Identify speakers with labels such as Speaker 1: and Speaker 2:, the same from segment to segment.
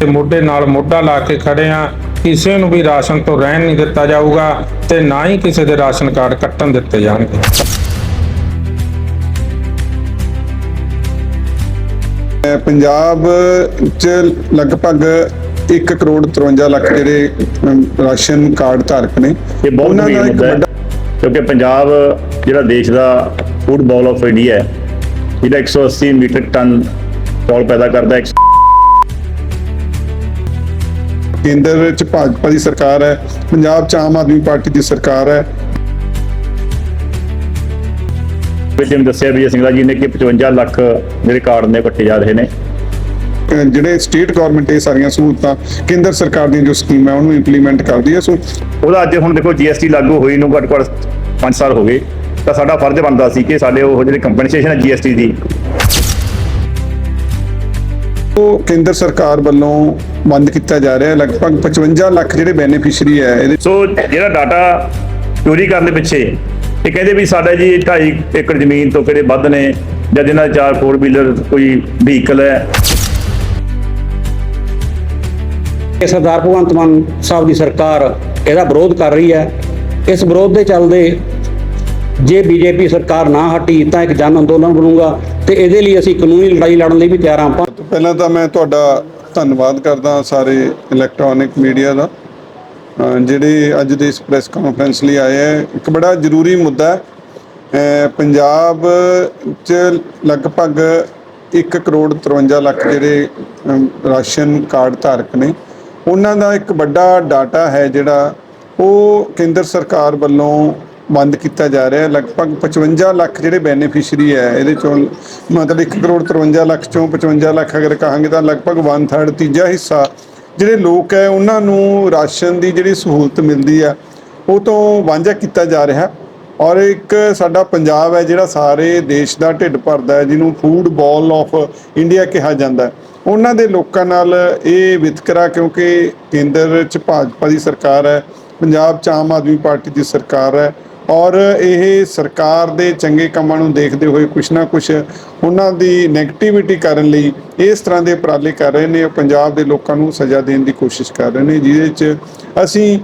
Speaker 1: ਤੇ ਮੋਢੇ ਨਾਲ ਮੋਢਾ ਲਾ ਕੇ ਖੜੇ ਆ ਕਿਸੇ ਨੂੰ ਵੀ ਰਾਸ਼ਨ ਤੋਂ ਰਹਿਣ ਨਹੀਂ ਦਿੱਤਾ ਜਾਊਗਾ ਤੇ ਨਾ ਹੀ ਕਿਸੇ ਦੇ ਰਾਸ਼ਨ ਕਾਰਡ ਕੱਟਣ ਦਿੱਤੇ ਜਾਣਗੇ।
Speaker 2: ਪੰਜਾਬ ਚ ਲਗਭਗ 1 ਕਰੋੜ 53 ਲੱਖ ਜਿਹੜੇ ਰਾਸ਼ਨ ਕਾਰਡ ਧਾਰਕ ਨੇ
Speaker 3: ਇਹ ਬਹੁਤ
Speaker 2: ਉਹਨਾਂ ਦਾ
Speaker 3: ਗੰਭੀਰ
Speaker 2: ਇੱਕ
Speaker 3: ਮੁੱਦਾ ਹੈ
Speaker 2: ਵੱਡਾ
Speaker 3: ਕਿਉਂਕਿ ਪੰਜਾਬ ਜਿਹੜਾ ਦੇਸ਼ ਦਾ ਫੂਡ ਬਾਲ ਆਫ ਇੰਡੀਆ ਹੈ ਜਿਹੜਾ 180 ਮੀਟ੍ਰਿਕ ਟਨ ਚੌਲ ਪੈਦਾ ਕਰਦਾ ਹੈ।
Speaker 2: ਕੇਂਦਰ ਵਿੱਚ ਭਾਜਪਾ ਦੀ ਸਰਕਾਰ ਹੈ ਪੰਜਾਬ ਚ ਆਮ ਆਦਮੀ ਪਾਰਟੀ ਦੀ ਸਰਕਾਰ ਹੈ।
Speaker 3: ਵਿੱਚ ਜਿਵੇਂ ਦੱਸਿਆ ਵੀ ਸਿੰਘਲਾ ਜੀ ਨੇ ਕਿ 55 ਲੱਖ ਜਿਹੜੇ ਕਾਰਡ ਨੇ ਕੱਟੇ ਜਾ ਰਹੇ ਨੇ।
Speaker 2: ਜਿਹੜੇ ਸਟੇਟ ਗਵਰਨਮੈਂਟ ਇਹ ਸਾਰੀਆਂ ਸਹੂਲਤਾਂ ਕੇਂਦਰ ਸਰਕਾਰ ਦੀਆਂ ਜੋ ਸਕੀਮ ਹੈ ਉਹਨੂੰ ਇੰਪਲੀਮੈਂਟ ਕਰਦੀ ਹੈ ਸੋ
Speaker 3: ਉਹਦਾ ਅੱਜ ਹੁਣ ਦੇਖੋ ਜੀਐਸਟੀ ਲਾਗੂ ਹੋਈ ਨੂੰ ਘੱਟ ਘੱਟ 5 ਸਾਲ ਹੋ ਗਏ। ਤਾਂ ਸਾਡਾ ਫਰਜ਼ ਬਣਦਾ ਸੀ ਕਿ ਸਾਡੇ ਉਹ ਜਿਹੜੇ ਕੰਪਨਸੇਸ਼ਨ ਹੈ ਜੀਐਸਟੀ ਦੀ।
Speaker 2: ਉਹ ਕੇਂਦਰ ਸਰਕਾਰ ਵੱਲੋਂ ਬੰਦ ਕੀਤਾ ਜਾ ਰਿਹਾ ਹੈ। ਲਗਭਗ 55 ਲੱਖ ਜਿਹੜੇ ਬੈਨੀਫੀਸ਼ੀਅਰੀ ਹੈ ਇਹਦੇ
Speaker 3: ਸੋ ਜਿਹੜਾ ਡਾਟਾ ਚੋਰੀ ਕਰਨ ਦੇ ਪਿੱਛੇ ਇਹ ਕਹਿੰਦੇ ਵੀ ਸਾਡਾ ਜੀ 2.5 ਏਕੜ ਜ਼ਮੀਨ ਤੋਂ ਕਿਹੜੇ ਵੱਧ ਨੇ ਜਾਂ ਜਿਨ੍ਹਾਂ ਦੇ ਚਾਰ ਫੋਰ ਵੀਲਰ ਕੋਈ ਵਹੀਕਲ ਹੈ।
Speaker 4: ਇਹ ਸਰਦਾਰ ਭਗਵੰਤ ਮਾਨ ਸਾਹਿਬ ਦੀ ਸਰਕਾਰ ਇਹਦਾ ਵਿਰੋਧ ਕਰ ਰਹੀ ਹੈ। ਇਸ ਵਿਰੋਧ ਦੇ ਚੱਲਦੇ ਜੇ ਬੀਜੇਪੀ ਸਰਕਾਰ ਨਾ ਹਟੀ ਤਾਂ ਇੱਕ ਜਨ ਅੰਦੋਲਨ ਬਣੂਗਾ। ਤੇ ਇਹਦੇ ਲਈ ਅਸੀਂ ਕਾਨੂੰਨੀ ਲੜਾਈ ਲੜਨ ਲਈ ਵੀ ਤਿਆਰ ਹਾਂ
Speaker 2: ਪਹਿਲਾਂ ਤਾਂ ਮੈਂ ਤੁਹਾਡਾ ਧੰਨਵਾਦ ਕਰਦਾ ਸਾਰੇ ਇਲੈਕਟ੍ਰੋਨਿਕ ਮੀਡੀਆ ਦਾ। ਜਿਹੜੇ ਅੱਜ ਦੇ ਇਸ ਪ੍ਰੈਸ ਕਾਨਫਰੰਸ ਲਈ ਆਏ ਹੈ, ਇੱਕ ਬੜਾ ਜ਼ਰੂਰੀ ਮੁੱਦਾ ਹੈ। ਪੰਜਾਬ ਚ ਲਗਭਗ 1 ਕਰੋੜ 53 ਲੱਖ ਜਿਹੜੇ ਰਾਸ਼ਨ ਕਾਰਡ ਧਾਰਕ ਨੇ, ਉਹਨਾਂ ਦਾ ਇੱਕ ਵੱਡਾ ਡਾਟਾ ਹੈ ਜਿਹੜਾ ਉਹ ਕੇਂਦਰ ਸਰਕਾਰ ਵੱਲੋਂ ਬੰਦ ਕੀਤਾ ਜਾ ਰਿਹਾ ਹੈ। ਲਗਭਗ 55 ਲੱਖ ਜਿਹੜੇ ਬੈਨੀਫੀਸ਼ੀਅਰੀ ਹੈ, ਇਹਦੇ ਚੋਂ ਮਤਲਬ 1 ਕਰੋੜ 53 ਲੱਖ ਚੋਂ 55 ਲੱਖ ਅਗਰ ਕਹਾਂਗੇ ਤਾਂ ਲਗਭਗ 1/3 ਤੀਜਾ ਹਿੱਸਾ ਜਿਹੜੇ ਲੋਕ ਹੈ, ਉਹਨਾਂ ਨੂੰ ਰਾਸ਼ਨ ਦੀ ਜਿਹੜੀ ਸਹੂਲਤ ਮਿਲਦੀ ਆ ਉਹ ਤੋਂ ਵਾਂਝਾ ਕੀਤਾ ਜਾ ਰਿਹਾ ਔਰ ਇੱਕ ਸਾਡਾ ਪੰਜਾਬ ਹੈ ਜਿਹੜਾ ਸਾਰੇ ਦੇਸ਼ ਦਾ ਢਿੱਡ ਭਰਦਾ ਹੈ, ਜਿਹਨੂੰ ਫੂਡ ਬਾਲ ਆਫ ਇੰਡੀਆ ਕਿਹਾ ਜਾਂਦਾ ਹੈ। ਉਹਨਾਂ ਦੇ ਲੋਕਾਂ ਨਾਲ ਇਹ ਵਿਤਕਰਾ ਕਿਉਂਕਿ ਕੇਂਦਰ 'ਚ ਭਾਜਪਾ ਦੀ ਸਰਕਾਰ ਹੈ, ਪੰਜਾਬ 'ਚ ਆਮ ਆਦਮੀ ਪਾਰਟੀ ਦੀ ਸਰਕਾਰ ਹੈ ਔਰ ਇਹ ਸਰਕਾਰ ਦੇ ਚੰਗੇ ਕੰਮਾਂ ਨੂੰ ਦੇਖਦੇ ਹੋਏ ਕੁਛ ਨਾ ਕੁਛ ਉਹਨਾਂ ਦੀ ਨੈਗੇਟਿਵਿਟੀ ਕਰਨ ਲਈ ਇਸ ਤਰ੍ਹਾਂ ਦੇ ਉਪਰਾਲੇ ਕਰ ਰਹੇ ਨੇ, ਉਹ ਪੰਜਾਬ ਦੇ ਲੋਕਾਂ ਨੂੰ ਸਜ਼ਾ ਦੇਣ ਦੀ ਕੋਸ਼ਿਸ਼ ਕਰ ਰਹੇ ਨੇ, ਜਿਹਦੇ 'ਚ ਅਸੀਂ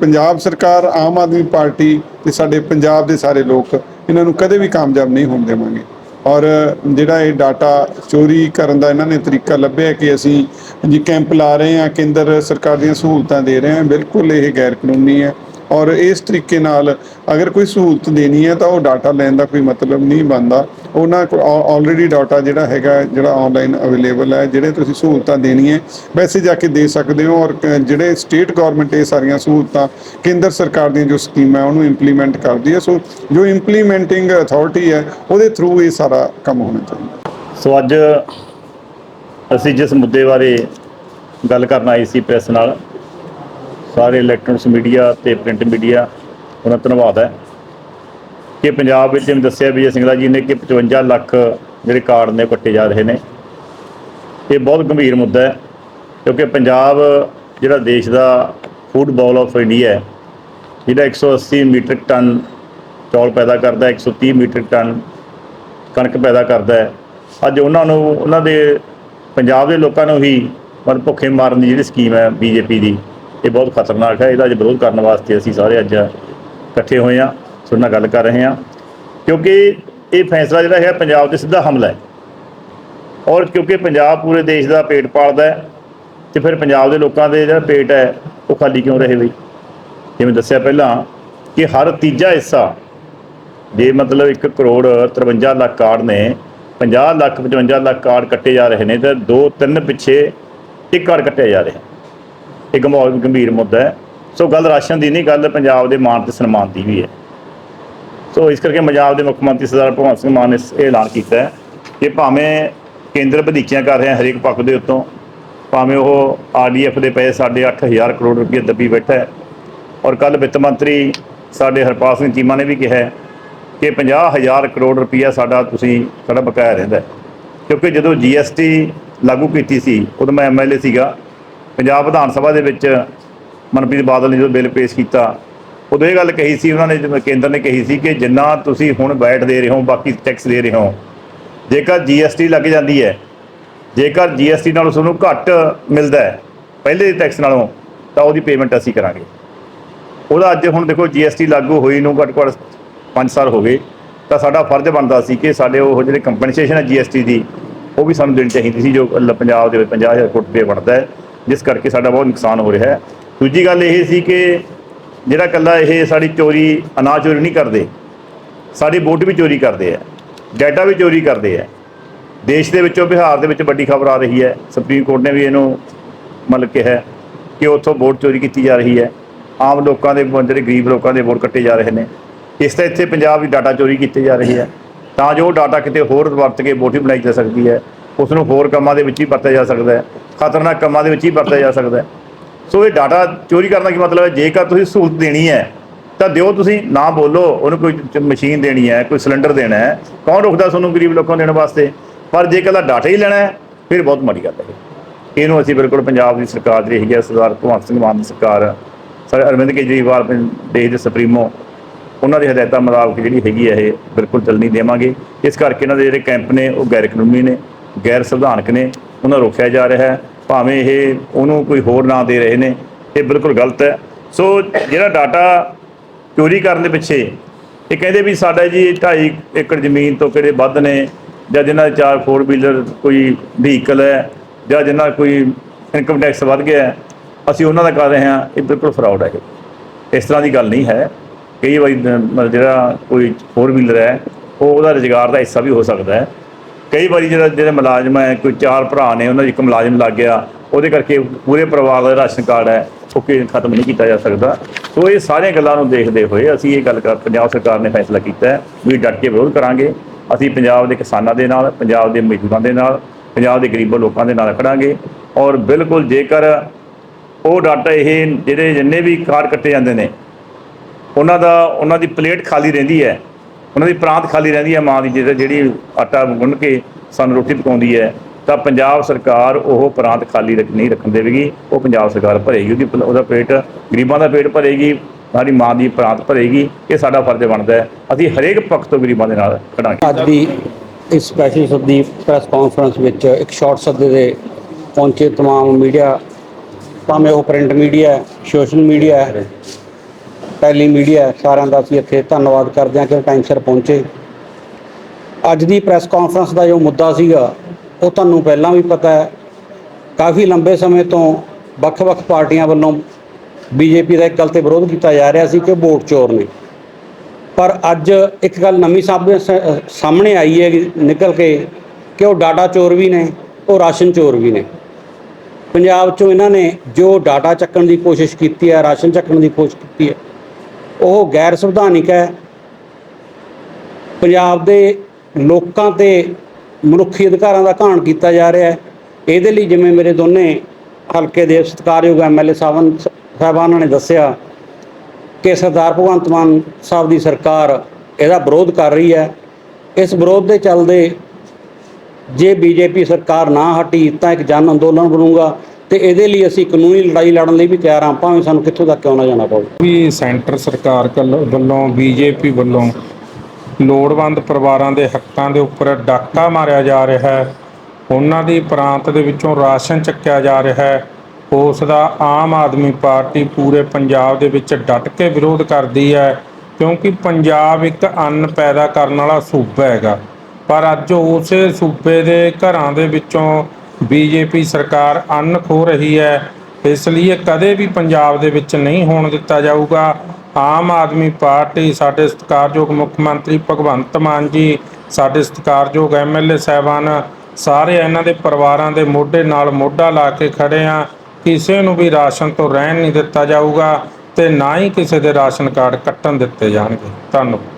Speaker 2: ਪੰਜਾਬ ਸਰਕਾਰ, ਆਮ ਆਦਮੀ ਪਾਰਟੀ ਤੇ ਸਾਡੇ ਪੰਜਾਬ ਦੇ ਸਾਰੇ ਲੋਕ ਇਹਨਾਂ ਨੂੰ ਕਦੇ ਵੀ ਕਾਮਯਾਬ ਨਹੀਂ ਹੋਣ ਦੇਵਾਂਗੇ। ਔਰ ਜਿਹੜਾ ਇਹ ਡਾਟਾ ਚੋਰੀ ਕਰਨ ਦਾ ਇਹਨਾਂ ਨੇ ਤਰੀਕਾ ਲੱਭਿਆ ਕਿ ਅਸੀਂ ਜੀ ਕੈਂਪ ਲਾ ਰਹੇ ਹਾਂ, ਕੇਂਦਰ ਸਰਕਾਰ ਦੀਆਂ ਸਹੂਲਤਾਂ ਦੇ ਰਹੇ ਹਾਂ, ਬਿਲਕੁਲ ਇਹ ਗੈਰ ਕਾਨੂੰਨੀ ਹੈ। ਔਰ ਇਸ ਤਰੀਕੇ ਨਾਲ ਅਗਰ ਕੋਈ ਸਹੂਲਤ ਦੇਣੀ ਹੈ ਤਾਂ ਉਹ ਡਾਟਾ ਲੈਣ ਦਾ ਕੋਈ ਮਤਲਬ ਨਹੀਂ ਬਣਦਾ। ਉਹਨਾਂ ਕੋਲ ਆਲਰੇਡੀ ਡਾਟਾ ਜਿਹੜਾ ਹੈਗਾ, ਜਿਹੜਾ ਆਨਲਾਈਨ ਅਵੇਲੇਬਲ ਹੈ, ਜਿਹੜੇ ਤੁਸੀਂ ਸਹੂਲਤਾਂ ਦੇਣੀ ਹੈ ਵੈਸੇ ਜਾ ਕੇ ਦੇ ਸਕਦੇ ਹੋ ਔਰ ਜਿਹੜੇ ਸਟੇਟ ਗਵਰਨਮੈਂਟ ਇਹ ਸਾਰੀਆਂ ਸਹੂਲਤਾਂ ਕੇਂਦਰ ਸਰਕਾਰ ਦੀਆਂ ਜੋ ਸਕੀਮ ਹੈ, ਉਹਨੂੰ ਇੰਪਲੀਮੈਂਟ ਕਰਦੀ ਹੈ। ਸੋ ਜੋ ਇੰਪਲੀਮੈਂਟਿੰਗ ਅਥਾਰਟੀ ਹੈ, ਉਹਦੇ ਥਰੂ ਇਹ ਸਾਰਾ ਕੰਮ ਹੋਣਾ ਚਾਹੀਦਾ।
Speaker 3: ਸੋ ਅੱਜ ਅਸੀਂ ਜਿਸ ਮੁੱਦੇ ਬਾਰੇ ਗੱਲ ਕਰਨ ਆਏ ਸੀ ਪ੍ਰੈਸ ਨਾਲ ਸਾਰੇ ਇਲੈਕਟ੍ਰੋਨਿਕਸ ਮੀਡੀਆ ਤੇ ਪ੍ਰਿੰਟ ਮੀਡੀਆ ਉਹਨਾਂ ਦਾ ਧੰਨਵਾਦ ਹੈ। ਕਿ ਪੰਜਾਬ ਵਿੱਚ ਜਿਵੇਂ ਦੱਸਿਆ ਵੀ ਸਿੰਘਲਾ ਜੀ ਨੇ ਕਿ 55 ਲੱਖ ਜਿਹੜੇ ਕਾਰਡ ਨੇ ਉਹ ਕੱਟੇ ਜਾ ਰਹੇ ਨੇ। ਇਹ ਬਹੁਤ ਗੰਭੀਰ ਮੁੱਦਾ ਹੈ, ਕਿਉਂਕਿ ਪੰਜਾਬ ਜਿਹੜਾ ਦੇਸ਼ ਦਾ ਫੂਡ ਬਾਲ ਆਫ ਇੰਡੀਆ ਹੈ, ਜਿਹੜਾ 180 ਮੀਟ੍ਰਿਕ ਟਨ ਚੌਲ ਪੈਦਾ ਕਰਦਾ ਹੈ 130 ਮੀਟ੍ਰਿਕ ਟਨ ਕਣਕ ਪੈਦਾ ਕਰਦਾ ਹੈ। ਅੱਜ ਉਹਨਾਂ ਨੂੰ, ਉਹਨਾਂ ਦੇ ਪੰਜਾਬ ਦੇ ਲੋਕਾਂ ਨੂੰ ਹੀ ਮਨ ਭੁੱਖੇ ਮਾਰਨ ਦੀ ਜਿਹੜੀ ਸਕੀਮ ਹੈ ਬੀਜੇਪੀ ਦੀ ਇਹ ਬਹੁਤ ਖਤਰਨਾਕ ਹੈ। ਇਹਦਾ ਅੱਜ ਵਿਰੋਧ ਕਰਨ ਵਾਸਤੇ ਅਸੀਂ ਸਾਰੇ ਅੱਜ ਇਕੱਠੇ ਹੋਏ ਹਾਂ, ਤੁਹਾਡੇ ਨਾਲ ਗੱਲ ਕਰ ਰਹੇ ਹਾਂ। ਕਿਉਂਕਿ ਇਹ ਫੈਸਲਾ ਜਿਹੜਾ ਹੈ ਪੰਜਾਬ ਤੇ ਸਿੱਧਾ ਹਮਲਾ ਹੈ। ਔਰ ਕਿਉਂਕਿ ਪੰਜਾਬ ਪੂਰੇ ਦੇਸ਼ ਦਾ ਪੇਟ ਪਾਲਦਾ ਹੈ, ਤੇ ਫਿਰ ਪੰਜਾਬ ਦੇ ਲੋਕਾਂ ਦੇ ਜਿਹੜਾ ਪੇਟ ਹੈ, ਉਹ ਖਾਲੀ ਕਿਉਂ ਰਹੇ ਬਈ? ਜਿਵੇਂ ਦੱਸਿਆ ਪਹਿਲਾਂ ਕਿ ਹਰ ਤੀਜਾ ਹਿੱਸਾ, ਜੇ ਮਤਲਬ 1 ਕਰੋੜ 53 ਲੱਖ ਕਾਰਡ ਨੇ 50 ਲੱਖ 55 ਲੱਖ ਕਾਰਡ ਕੱਟੇ ਜਾ ਰਹੇ ਨੇ ਤੇ ਦੋ ਤਿੰਨ ਪਿੱਛੇ ਇੱਕ ਕਾਰਡ ਕੱਟਿਆ ਜਾ ਰਿਹਾ। ਇਹ ਗੰਭੀਰ ਗੰਭੀਰ ਮੁੱਦਾ ਹੈ। ਸੋ ਗੱਲ ਰਾਸ਼ਨ ਦੀ ਨਹੀਂ, ਗੱਲ ਪੰਜਾਬ ਦੇ ਮਾਣ ਤੇ ਸਨਮਾਨ ਦੀ ਵੀ ਹੈ। ਸੋ ਇਸ ਕਰਕੇ ਪੰਜਾਬ ਦੇ ਮੁੱਖ ਮੰਤਰੀ ਸਰਦਾਰ ਭਗਵੰਤ ਸਿੰਘ ਮਾਨ ਨੇ ਇਸ- ਇਹ ਐਲਾਨ ਕੀਤਾ ਹੈ ਕਿ ਭਾਵੇਂ ਕੇਂਦਰ ਵਧੀਕੀਆਂ ਕਰ ਰਿਹਾ ਹਰੇਕ ਪੱਖ ਦੇ ਉੱਤੋਂ, ਭਾਵੇਂ ਉਹ ਆਰਡੀਐਫ ਦੇ ਪੈਸੇ ਸਾਡੇ 8000 ਕਰੋੜ ਰੁਪਏ ਦੱਬੀ ਬੈਠਾ ਹੈ ਔਰ ਕੱਲ ਵਿੱਤ ਮੰਤਰੀ ਸਾਡੇ ਹਰਪਾਲ ਸਿੰਘ ਚੀਮਾ ਨੇ ਵੀ ਕਿਹਾ ਹੈ ਕਿ 50000 ਕਰੋੜ ਰੁਪਈਆ ਸਾਡਾ ਤੁਸੀਂ, ਸਾਡਾ ਬਕਾਇਆ ਰਹਿੰਦਾ ਕਿਉਂਕਿ ਜਦੋਂ ਜੀਐਸਟੀ ਲਾਗੂ ਕੀਤੀ ਸੀ, ਉਦੋਂ ਮੈਂ ਐਮਐਲਏ ਸੀਗਾ ਪੰਜਾਬ ਵਿਧਾਨ ਸਭਾ ਦੇ ਵਿੱਚ ਮਨਪ੍ਰੀਤ ਬਾਦਲ ਨੇ ਜਦੋਂ ਬਿੱਲ ਪੇਸ਼ ਕੀਤਾ, ਉਦੋਂ ਇਹ ਗੱਲ ਕਹੀ ਸੀ, ਉਹਨਾਂ ਨੇ ਕੇਂਦਰ ਨੇ ਕਹੀ ਸੀ ਕਿ ਜਿੰਨਾ ਤੁਸੀਂ ਹੁਣ ਵੈਟ ਦੇ ਰਹੇ ਹੋ, ਬਾਕੀ ਟੈਕਸ ਦੇ ਰਹੇ ਹੋ, ਜੇਕਰ ਜੀਐਸਟੀ ਲੱਗ ਜਾਂਦੀ ਹੈ, ਜੇਕਰ GST ਨਾਲੋਂ ਤੁਹਾਨੂੰ ਘੱਟ ਮਿਲਦਾ ਹੈ, ਪਹਿਲੇ ਦੇ ਟੈਕਸ ਨਾਲੋਂ, ਤਾਂ ਉਹਦੀ ਪੇਮੈਂਟ ਅਸੀਂ ਕਰਾਂਗੇ। ਉਹਦਾ ਅੱਜ ਹੁਣ ਦੇਖੋ GST ਲਾਗੂ ਹੋਈ ਨੂੰ ਘੱਟ ਘੱਟ 5 ਸਾਲ ਹੋ ਗਏ, ਤਾਂ ਸਾਡਾ ਫਰਜ਼ ਬਣਦਾ ਸੀ ਕਿ ਸਾਡੇ ਉਹ ਜਿਹੜੇ ਕੰਪਨਸੇਸ਼ਨ ਹੈ GST ਦੀ, ਉਹ ਵੀ ਸਾਨੂੰ ਦੇਣੀ ਚਾਹੀਦੀ ਸੀ, ਜੋ ਪੰਜਾਬ ਦੇ ਵਿੱਚ 50000 ਕਰੋੜ ਰੁਪਏ ਬਣਦਾ ਹੈ। ਜਿਸ ਕਰਕੇ ਸਾਡਾ ਬਹੁਤ ਨੁਕਸਾਨ ਹੋ ਰਿਹਾ ਹੈ। ਦੂਜੀ ਗੱਲ ਇਹ ਸੀ ਕਿ ਜਿਹੜਾ ਕੱਲਾ ਇਹ ਸਾਡੀ ਚੋਰੀ ਅਨਾਜ ਚੋਰੀ ਨਹੀਂ ਕਰਦੇ, ਸਾਡੀ ਵੋਟ ਵੀ ਚੋਰੀ ਕਰਦੇ ਆ ਡਾਟਾ ਵੀ ਚੋਰੀ ਕਰਦੇ ਆ ਦੇਸ਼ ਦੇ ਵਿੱਚੋਂ ਬਿਹਾਰ ਦੇ ਵਿੱਚ ਵੱਡੀ ਖਬਰ ਆ ਰਹੀ ਹੈ, ਸੁਪਰੀਮ ਕੋਰਟ ਨੇ ਵੀ ਇਹਨੂੰ ਮਤਲਬ ਕਿਹਾ ਕਿ ਉੱਥੋਂ ਵੋਟ ਚੋਰੀ ਕੀਤੀ ਜਾ ਰਹੀ ਹੈ। ਆਮ ਲੋਕਾਂ ਦੇ ਜਿਹੜੇ ਗਰੀਬ ਲੋਕਾਂ ਦੇ ਵੋਟ ਕੱਟੇ ਜਾ ਰਹੇ ਨੇ। ਇਸ ਤਰ੍ਹਾਂ ਇੱਥੇ ਪੰਜਾਬ ਦੀ ਡਾਟਾ ਚੋਰੀ ਕੀਤੇ ਜਾ ਰਹੀ ਹੈ। ਤਾਂ ਜੋ ਡਾਟਾ ਕਿਤੇ ਹੋਰ ਵਰਤ ਕੇ ਵੋਟ ਵੀ ਬਣਾਈ ਜਾ ਸਕਦੀ ਹੈ ਉਸ ਨੂੰ ਹੋਰ ਕੰਮਾਂ ਦੇ ਵਿੱਚ ਹੀ ਵਰਤਿਆ ਜਾ ਸਕਦਾ ਹੈ। ਖਤਰਨਾਕ ਕੰਮਾਂ ਦੇ ਵਿੱਚ ਹੀ ਵਰਤਿਆ ਜਾ ਸਕਦਾ ਹੈ। ਸੋ ਇਹ ਡਾਟਾ ਚੋਰੀ ਕਰਨ ਦਾ ਕੀ ਮਤਲਬ ਹੈ? ਜੇਕਰ ਤੁਸੀਂ ਸਹੂਲਤ ਦੇਣੀ ਹੈ, ਤਾਂ ਦਿਓ ਤੁਸੀਂ, ਨਾ ਬੋਲੋ, ਉਹਨੂੰ ਕੋਈ ਮਸ਼ੀਨ ਦੇਣੀ ਹੈ, ਕੋਈ ਸਿਲੰਡਰ ਦੇਣਾ ਹੈ। ਕੌਣ ਰੋਕਦਾ ਤੁਹਾਨੂੰ ਗਰੀਬ ਲੋਕਾਂ ਨੂੰ ਦੇਣ ਵਾਸਤੇ? ਪਰ ਜੇ ਕੱਲਾ ਡਾਟਾ ਹੀ ਲੈਣਾ ਹੈ, ਫਿਰ ਬਹੁਤ ਮਾੜੀ ਗੱਲ ਹੈ। ਇਹਨੂੰ ਅਸੀਂ ਬਿਲਕੁਲ ਪੰਜਾਬ ਦੀ ਸਰਕਾਰ ਜਿਹੜੀ ਹੈਗੀ ਹੈ, ਸਰਦਾਰ ਭਗਵੰਤ ਸਿੰਘ ਮਾਨ ਦੀ ਸਰਕਾਰ, ਸਰ ਅਰਵਿੰਦ ਕੇਜਰੀਵਾਲ ਆਪਣੇ ਦੇਸ਼ ਦੇ ਸੁਪਰੀਮੋ, ਉਹਨਾਂ ਦੀ ਹਦਾਇਤਾਂ ਮੁਤਾਬਕ ਜਿਹੜੀ ਹੈਗੀ ਹੈ, ਇਹ ਬਿਲਕੁਲ ਚੱਲਣੀ ਦੇਵਾਂਗੇ। ਇਸ ਕਰਕੇ ਇਹਨਾਂ ਦੇ ਜਿਹੜੇ ਕੈਂਪ ਨੇ, ਉਹ ਗੈਰ ਕਾਨੂੰਨੀ ਨੇ ਗੈਰ ਸੰਵਿਧਾਨਕ ਨੇ, ਉਹਨਾਂ ਨੂੰ ਰੋਕਿਆ ਜਾ ਰਿਹਾ ਹੈ। ਭਾਵੇਂ ਇਹ ਉਹਨੂੰ ਕੋਈ ਹੋਰ ਨਾਂ ਦੇ ਰਹੇ ਨੇ, ਇਹ ਬਿਲਕੁਲ ਗਲਤ ਹੈ। ਸੋ ਜਿਹੜਾ ਡਾਟਾ ਚੋਰੀ ਕਰਨ ਦੇ ਪਿੱਛੇ, ਇਹ ਕਹਿੰਦੇ ਵੀ ਸਾਡਾ ਜੀ 2.5 ਏਕੜ ਜ਼ਮੀਨ ਤੋਂ ਕਿਹੜੇ ਵੱਧ ਨੇ, ਜਾਂ ਜਿਨ੍ਹਾਂ ਦੇ ਚਾਰ ਫੋਰ ਵੀਲਰ ਕੋਈ ਵਹੀਕਲ ਹੈ, ਜਾਂ ਜਿਨ੍ਹਾਂ ਦਾ ਕੋਈ ਇਨਕਮ ਟੈਕਸ ਵੱਧ ਗਿਆ ਅਸੀਂ ਉਹਨਾਂ ਦਾ ਕਰ ਰਹੇ ਹਾਂ, ਇਹ ਬਿਲਕੁਲ ਫਰਾਡ ਹੈ। ਇਸ ਤਰ੍ਹਾਂ ਦੀ ਗੱਲ ਨਹੀਂ ਹੈ। ਕਈ ਵਾਰੀ ਮਤਲਬ ਜਿਹੜਾ ਕੋਈ ਫੋਰ ਵੀਲਰ ਹੈ, ਉਹ ਉਹਦਾ ਰੁਜ਼ਗਾਰ ਦਾ ਹਿੱਸਾ ਵੀ ਹੋ ਸਕਦਾ ਹੈ। ਕਈ ਵਾਰੀ ਜਿਹੜਾ ਜਿਹੜੇ ਮੁਲਾਜ਼ਮ ਹੈ, ਕੋਈ ਚਾਰ ਭਰਾ ਨੇ, ਉਹਨਾਂ 'ਚ ਇੱਕ ਮੁਲਾਜ਼ਮ ਲੱਗ ਗਿਆ, ਉਹਦੇ ਕਰਕੇ ਪੂਰੇ ਪਰਿਵਾਰ ਦਾ ਰਾਸ਼ਨ ਕਾਰਡ ਹੈ, ਉਹ ਕਿ ਖਤਮ ਨਹੀਂ ਕੀਤਾ ਜਾ ਸਕਦਾ। ਸੋ ਇਹ ਸਾਰੀਆਂ ਗੱਲਾਂ ਨੂੰ ਦੇਖਦੇ ਹੋਏ ਅਸੀਂ ਇਹ ਗੱਲ ਕਰ ਪੰਜਾਬ ਸਰਕਾਰ ਨੇ ਫੈਸਲਾ ਕੀਤਾ ਵੀ ਡਟ ਕੇ ਵਿਰੋਧ ਕਰਾਂਗੇ। ਅਸੀਂ ਪੰਜਾਬ ਦੇ ਕਿਸਾਨਾਂ ਦੇ ਨਾਲ, ਪੰਜਾਬ ਦੇ ਮਜ਼ਦੂਰਾਂ ਦੇ ਨਾਲ, ਪੰਜਾਬ ਦੇ ਗਰੀਬ ਲੋਕਾਂ ਦੇ ਨਾਲ ਖੜਾਂਗੇ। ਔਰ ਬਿਲਕੁਲ ਜੇਕਰ ਉਹ ਡਾਟਾ ਇਹ ਜਿਹੜੇ ਜਿੰਨੇ ਵੀ ਕਾਰਡ ਕੱਟੇ ਜਾਂਦੇ ਨੇ, ਉਹਨਾਂ ਦਾ ਉਹਨਾਂ ਦੀ ਪਲੇਟ ਖਾਲੀ ਰਹਿੰਦੀ ਹੈ। ਉਹਨਾਂ ਦੀ ਪ੍ਰਾਂਤ ਖਾਲੀ ਰਹਿੰਦੀ ਹੈ ਮਾਂ ਦੀ ਜਿਹੜਾ- ਜਿਹੜੀ ਆਟਾ ਗੁੰਨ ਕੇ ਸਾਨੂੰ ਰੋਟੀ ਪਕਾਉਂਦੀ ਹੈ ਤਾਂ ਪੰਜਾਬ ਸਰਕਾਰ ਉਹ ਪ੍ਰਾਂਤ ਖਾਲੀ ਰੱਖ ਨਹੀਂ ਰੱਖਣ ਦੇਵੇਗੀ ਉਹ ਪੰਜਾਬ ਸਰਕਾਰ ਭਰੇਗੀ ਉਹਦੀ ਪਲ- ਉਹਦਾ ਪੇਟ ਗਰੀਬਾਂ ਦਾ ਪੇਟ ਭਰੇਗੀ ਸਾਡੀ ਮਾਂ ਦੀ ਪ੍ਰਾਂਤ ਭਰੇਗੀ ਇਹ ਸਾਡਾ ਫਰਜ਼ ਬਣਦਾ ਹੈ ਅਸੀਂ ਹਰੇਕ ਪੱਖ ਤੋਂ ਗਰੀਬਾਂ ਦੇ ਨਾਲ ਖੜਾਂਗੇ
Speaker 4: ਅੱਜ ਦੀ ਇਸ ਸਪੈਸ਼ਲ ਸੱਦੀ ਪ੍ਰੈਸ ਕਾਨਫਰੰਸ ਵਿੱਚ ਇੱਕ ਸ਼ਾਰਟ ਸੱਦੇ ਦੇ ਪਹੁੰਚੇ तमाम ਮੀਡੀਆ ਭਾਵੇਂ ਉਹ print media social media tele media ਸਾਰਿਆਂ ਦਾ ਅਸੀਂ ਇੱਥੇ ਧੰਨਵਾਦ ਕਰਦੇ ਹਾਂ ਕਿ ਟਾਈਮ ਸਿਰ ਪਹੁੰਚੇ। ਅੱਜ ਦੀ ਪ੍ਰੈਸ ਕਾਨਫਰੰਸ ਦਾ ਜੋ ਮੁੱਦਾ ਸੀਗਾ, ਉਹ ਤੁਹਾਨੂੰ ਪਹਿਲਾਂ ਵੀ ਪਤਾ ਹੈ। ਕਾਫੀ ਲੰਬੇ ਸਮੇਂ ਤੋਂ ਵੱਖ-ਵੱਖ ਪਾਰਟੀਆਂ ਵੱਲੋਂ ਬੀਜੇਪੀ ਦਾ ਇੱਕ ਗੱਲ ਤੇ ਵਿਰੋਧ ਕੀਤਾ ਜਾ ਰਿਹਾ ਸੀ ਕਿ ਉਹ ਵੋਟ ਚੋਰ ਨੇ। ਪਰ ਅੱਜ ਇੱਕ ਗੱਲ ਨਵੀਂ ਸਾਹਮਣੇ ਸਾਹਮਣੇ ਆਈ ਹੈ, ਨਿਕਲ ਕੇ ਕਿ ਉਹ ਡਾਟਾ ਚੋਰ ਵੀ ਨੇ, ਉਹ ਰਾਸ਼ਨ ਚੋਰ ਵੀ ਨੇ। ਪੰਜਾਬ 'ਚੋਂ ਇਹਨਾਂ ਨੇ ਜੋ ਡਾਟਾ ਚੱਕਣ ਦੀ ਕੋਸ਼ਿਸ਼ ਕੀਤੀ ਹੈ, ਰਾਸ਼ਨ ਚੱਕਣ ਦੀ ਕੋਸ਼ਿਸ਼ ਕੀਤੀ ਹੈ ਉਹ ਗੈਰ ਸੰਵਿਧਾਨਿਕ ਹੈ। ਪੰਜਾਬ ਦੇ ਲੋਕਾਂ ਤੇ ਮਨੁੱਖੀ ਅਧਿਕਾਰਾਂ ਦਾ ਘਾਣ ਕੀਤਾ ਜਾ ਰਿਹਾ ਹੈ। ਇਹਦੇ ਲਈ ਜਿਵੇਂ ਮੇਰੇ ਦੋਨੇ ਹਲਕੇ ਦੇ ਸਤਿਕਾਰਯੋਗ ਐਮਐਲਏ ਸਾਹਿਬਾਨ ਸਾਹਿਬਾਨਾਂ ਨੇ ਦੱਸਿਆ ਕਿ ਸਰਦਾਰ ਭਗਵੰਤ ਮਾਨ ਸਾਹਿਬ ਦੀ ਸਰਕਾਰ ਇਹਦਾ ਵਿਰੋਧ ਕਰ ਰਹੀ ਹੈ। ਇਸ ਵਿਰੋਧ ਦੇ ਚੱਲਦੇ ਜੇ ਬੀਜੇਪੀ ਸਰਕਾਰ ਨਾ ਹਟੀ ਤਾਂ ਇੱਕ ਜਨ ਅੰਦੋਲਨ ਬਣੂਗਾ। ਤੇ ਇਹਦੇ ਲਈ ਅਸੀਂ ਕਾਨੂੰਨੀ ਲੜਾਈ ਲੜਨ ਲਈ ਵੀ ਤਿਆਰ ਹਾਂ। ਭਾਵੇਂ ਸਾਨੂੰ ਕਿੱਥੋਂ ਤੱਕ ਕਿਉਂ ਜਾਣਾ ਪਵੇ।
Speaker 1: ਵੀ ਸੈਂਟਰ ਸਰਕਾਰ ਕੱਲ- ਵੱਲੋਂ, ਬੀਜੇਪੀ ਵੱਲੋਂ ਲੋੜਵੰਦ ਪਰਿਵਾਰਾਂ ਦੇ ਹੱਕਾਂ ਦੇ ਉੱਪਰ ਡਾਕਾ ਮਾਰਿਆ ਜਾ ਰਿਹਾ ਹੈ। ਉਹਨਾਂ ਦੀ ਪ੍ਰਾਂਤ ਦੇ ਵਿੱਚੋਂ ਰਾਸ਼ਨ ਚੱਕਿਆ ਜਾ ਰਿਹਾ ਹੈ। ਉਸ ਦਾ ਆਮ ਆਦਮੀ ਪਾਰਟੀ ਪੂਰੇ ਪੰਜਾਬ ਦੇ ਵਿੱਚ ਡਟ ਕੇ ਵਿਰੋਧ ਕਰਦੀ ਹੈ, ਕਿਉਂਕਿ ਪੰਜਾਬ ਇੱਕ ਅੰਨ ਪੈਦਾ ਕਰਨ ਵਾਲਾ ਸੂਬਾ ਹੈਗਾ। ਪਰ ਅੱਜ ਉਸੇ ਸੂਬੇ ਦੇ ਘਰਾਂ ਦੇ ਵਿੱਚੋਂ ਬੀਜੇਪੀ ਸਰਕਾਰ ਅੰਨ ਖੋ ਰਹੀ ਹੈ, ਇਸ ਲਈ ਕਦੇ ਵੀ ਪੰਜਾਬ ਦੇ ਵਿੱਚ ਨਹੀਂ ਹੋਣ ਦਿੱਤਾ ਜਾਊਗਾ। ਆਮ ਆਦਮੀ ਪਾਰਟੀ ਸਾਡੇ ਸਤਿਕਾਰਯੋਗ ਮੁੱਖ ਮੰਤਰੀ ਭਗਵੰਤ ਮਾਨ ਜੀ, ਸਾਡੇ ਸਤਿਕਾਰਯੋਗ ਐਮਐਲਏ ਸਾਹਿਬਾਨ, ਸਾਰੇ ਇਹਨਾਂ ਦੇ ਪਰਿਵਾਰਾਂ ਦੇ ਮੋਢੇ ਨਾਲ ਮੋਢਾ ਲਾ ਕੇ ਖੜੇ ਆ ਕਿਸੇ ਨੂੰ ਵੀ ਰਾਸ਼ਨ ਤੋਂ ਰਹਿਣ ਨਹੀਂ ਦਿੱਤਾ ਜਾਊਗਾ ਤੇ ਨਾ ਹੀ ਕਿਸੇ ਦੇ ਰਾਸ਼ਨ ਕਾਰਡ ਕੱਟਣ ਦਿੱਤੇ ਜਾਣਗੇ। ਧੰਨਵਾਦ।